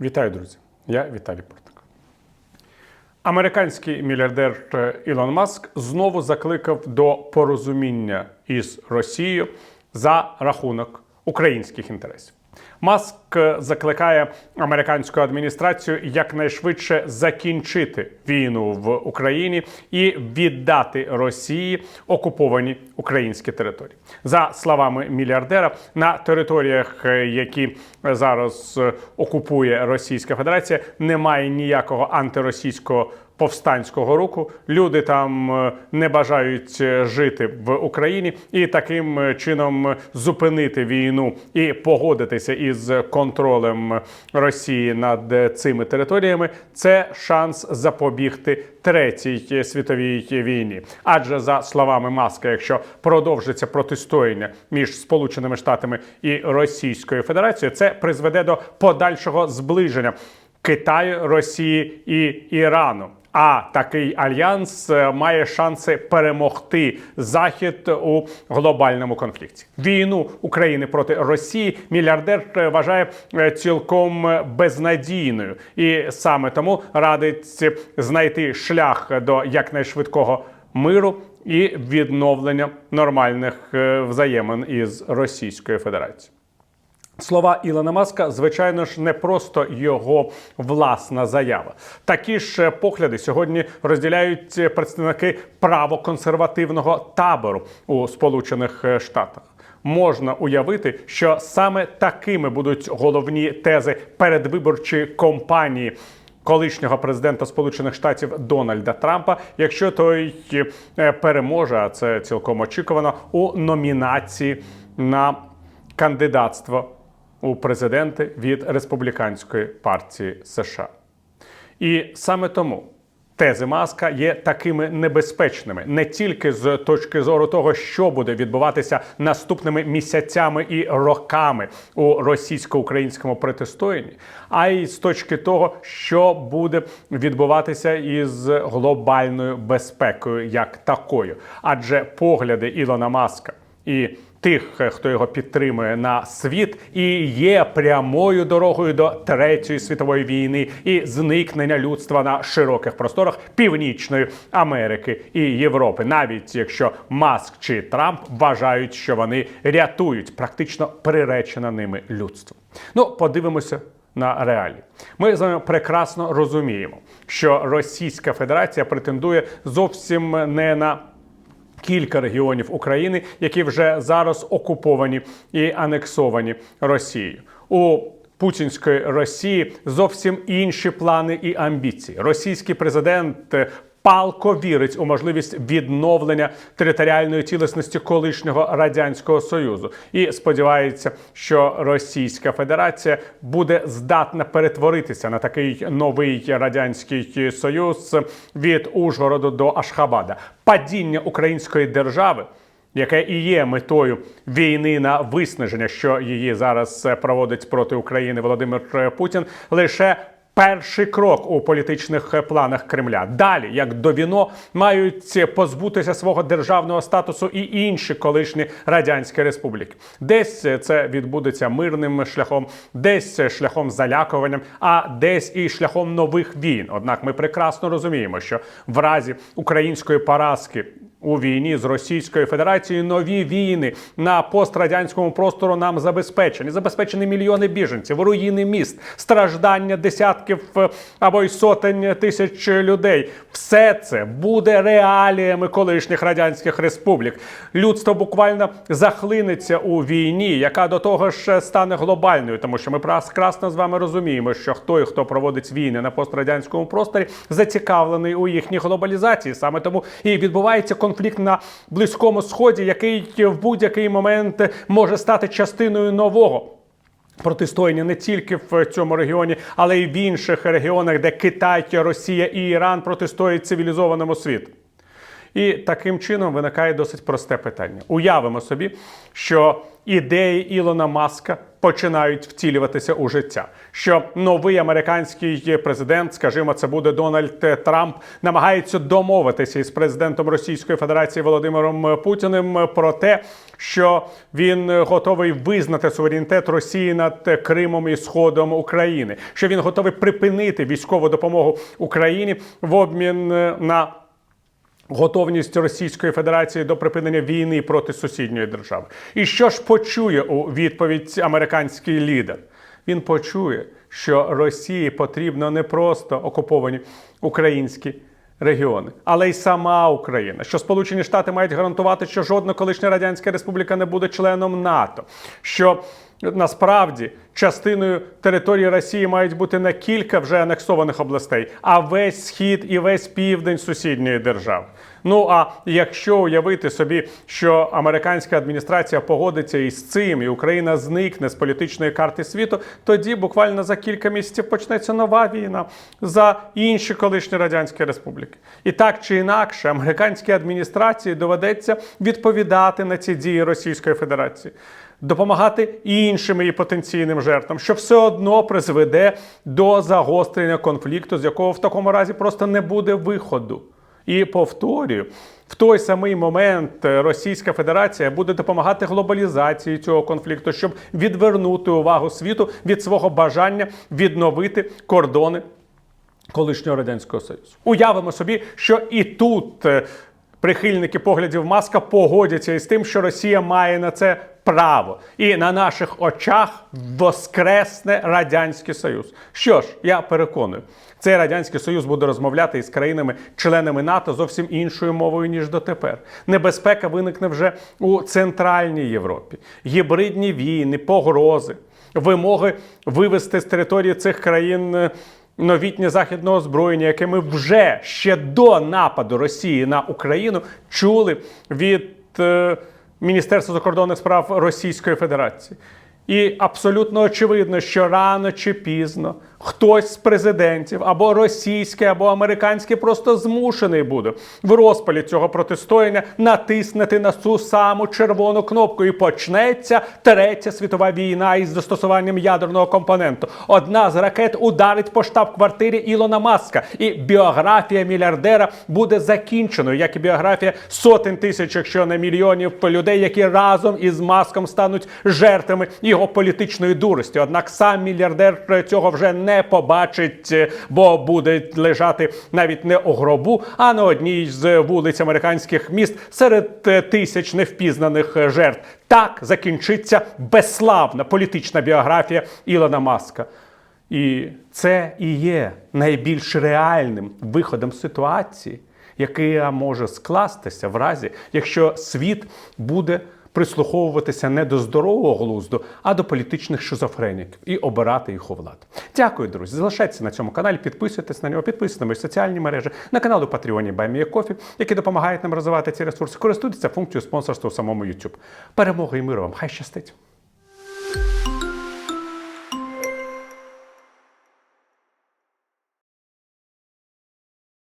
Вітаю, друзі! Я Віталій Портник. Американський мільярдер е, Ілон Маск знову закликав до порозуміння із Росією за рахунок українських інтересів. Маск закликає американську адміністрацію якнайшвидше закінчити війну в Україні і віддати Росії окуповані українські території. За словами мільярдера, на територіях, які зараз окупує Російська Федерація, немає ніякого антиросійського повстанського руху. Люди там е, не бажають е, жити в Україні і таким е, чином зупинити війну і погодитися із контролем Росії над цими територіями. Це шанс запобігти третій світовій війні. Адже за словами Маска, якщо продовжиться протистояння між Сполученими Штатами і Російською Федерацією, це призведе до подальшого зближення Китаю, Росії і Ірану. А такий альянс е, має шанси перемогти Захід у глобальному конфлікті. Війну України проти Росії мільярдер е, вважає е, цілком безнадійною, і саме тому радить знайти шлях до якнайшвидкого миру і відновлення нормальних взаємин із Російською Федерацією. Слова Ілона Маска, звичайно ж, не просто його власна заява. Такі ж е, погляди сьогодні розділяють е, представники правоконсервативного табору у Сполучених е, Штатах. Можна уявити, що саме такими будуть головні тези передвиборчої кампанії колишнього президента Сполучених Штатів Дональда Трампа, якщо той переможе, а це цілком очікувано, у номінації на кандидатство у президенти від республіканської партії США. І саме тому тези Маска є такими небезпечними не тільки з точки зору того, що буде відбуватися наступними місяцями і роками у російсько-українському протистоянні, а й з точки того, що буде відбуватися із глобальною безпекою як такою. Адже погляди Ілона Маска і Тих, хто його підтримує на світ, і є прямою дорогою до третьої світової війни і зникнення людства на широких просторах Північної Америки і Європи, навіть якщо Маск чи Трамп вважають, що вони рятують практично приречене ними людство. Ну, подивимося. На реалії ми з вами прекрасно розуміємо, що Російська Федерація претендує зовсім не на кілька регіонів України, які вже зараз окуповані і анексовані Росією. У Путінської Росії зовсім інші плани і амбіції. Російський президент палко вірить у можливість відновлення територіальної цілісності колишнього радянського союзу і сподівається, що Російська Федерація буде здатна перетворитися на такий новий радянський союз від Ужгороду до Ашхабада. Падіння української держави яке і є метою війни на виснаження, що її зараз проводить проти України Володимир Путін, лише Перший крок у політичних планах Кремля. Далі, як до віно, мають позбутися свого державного статусу і інші колишні радянські республіки. Десь це відбудеться мирним шляхом, десь шляхом залякуванням, а десь і шляхом нових війн. Однак ми прекрасно розуміємо, що в разі української поразки у війні з Російською Федерацією нові війни на пострадянському простору нам забезпечені. Забезпечені мільйони біженців, руїни міст, страждання десятків е, або й сотень тисяч людей. Все це буде реаліями колишніх радянських республік. Людство буквально захлинеться у війні, яка до того ж стане глобальною, тому що ми прекрасно з вами розуміємо, що хто і хто проводить війни на пострадянському просторі, зацікавлений у їхній глобалізації. Саме тому і відбувається конфлікт на близькому сході, який в будь-який момент може стати частиною нового. Протистояння не тільки в цьому регіоні, але й в інших регіонах, де Китай, Росія і Іран протистоять цивілізованому світу. І таким чином виникає досить просте питання. Уявимо собі, що ідеї Ілона Маска починають втілюватися у життя. Що новий американський президент, скажімо, це буде Дональд Трамп, намагається домовитися із президентом Російської Федерації Володимиром Путіним про те, що він готовий визнати суверенітет Росії над Кримом і Сходом України, що він готовий припинити військову допомогу Україні в обмін на готовність Російської Федерації до припинення війни проти сусідньої держави. І що ж почує у відповідь американський лідер? Він почує, що Росії потрібно не просто окуповані українські регіони, але й сама Україна. Що Сполучені Штати мають гарантувати, що жодна колишня радянська республіка не буде членом НАТО. що Насправді частиною території Росії мають бути не кілька вже анексованих областей, а весь схід і весь південь сусідньої держави. Ну а якщо уявити собі, що американська адміністрація погодиться із цим, і Україна зникне з політичної карти світу, тоді буквально за кілька місяців почнеться нова війна за інші колишні радянські республіки. І так чи інакше, американській адміністрації доведеться відповідати на ці дії Російської Федерації допомагати іншим її потенційним жертвам, що все одно призведе до загострення конфлікту, з якого в такому разі просто не буде виходу. І повторюю. В той самий момент Російська Федерація буде допомагати глобалізації цього конфлікту, щоб відвернути увагу світу від свого бажання відновити кордони колишнього радянського союзу. Уявимо собі, що і тут е, прихильники поглядів маска погодяться із тим, що Росія має на це право, і на наших очах воскресне радянський союз. Що ж, я переконую, цей радянський союз буде розмовляти із країнами-членами НАТО зовсім іншою мовою ніж дотепер. Небезпека виникне вже у центральній Європі. Гібридні війни, погрози, вимоги вивести з території цих країн. Новітнє західне озброєння, яке ми вже ще до нападу Росії на Україну чули від е, Міністерства закордонних справ Російської Федерації. І абсолютно очевидно, що рано чи пізно хтось з президентів або російський, або американський просто змушений буде в розпалі цього протистояння натиснути на цю саму червону кнопку, і почнеться третя світова війна із застосуванням ядерного компоненту. Одна з ракет ударить по штаб-квартирі Ілона Маска, і біографія мільярдера буде закінченою, як і біографія сотень тисяч, якщо не мільйонів людей, які разом із маском стануть жертвами його політичної дурості. Однак сам мільярдер цього вже не побачить, е, бо буде лежати навіть не у гробу, а на одній з вулиць американських міст серед е, тисяч невпізнаних жертв. Так закінчиться безславна політична біографія Ілона Маска. І це і є найбільш реальним виходом ситуації, яка може скластися в разі, якщо світ буде прислуховуватися не до здорового глузду, а до політичних шизофреніків і обирати їх у владу. Дякую, друзі. Залишайтеся на цьому каналі, підписуйтесь на нього, підписуйтесь на мої соціальні мережі, на канал у Патреоні Кофі, які допомагають нам розвивати ці ресурси. Користуйтеся функцією спонсорства у самому YouTube. Перемоги і миру вам! Хай щастить!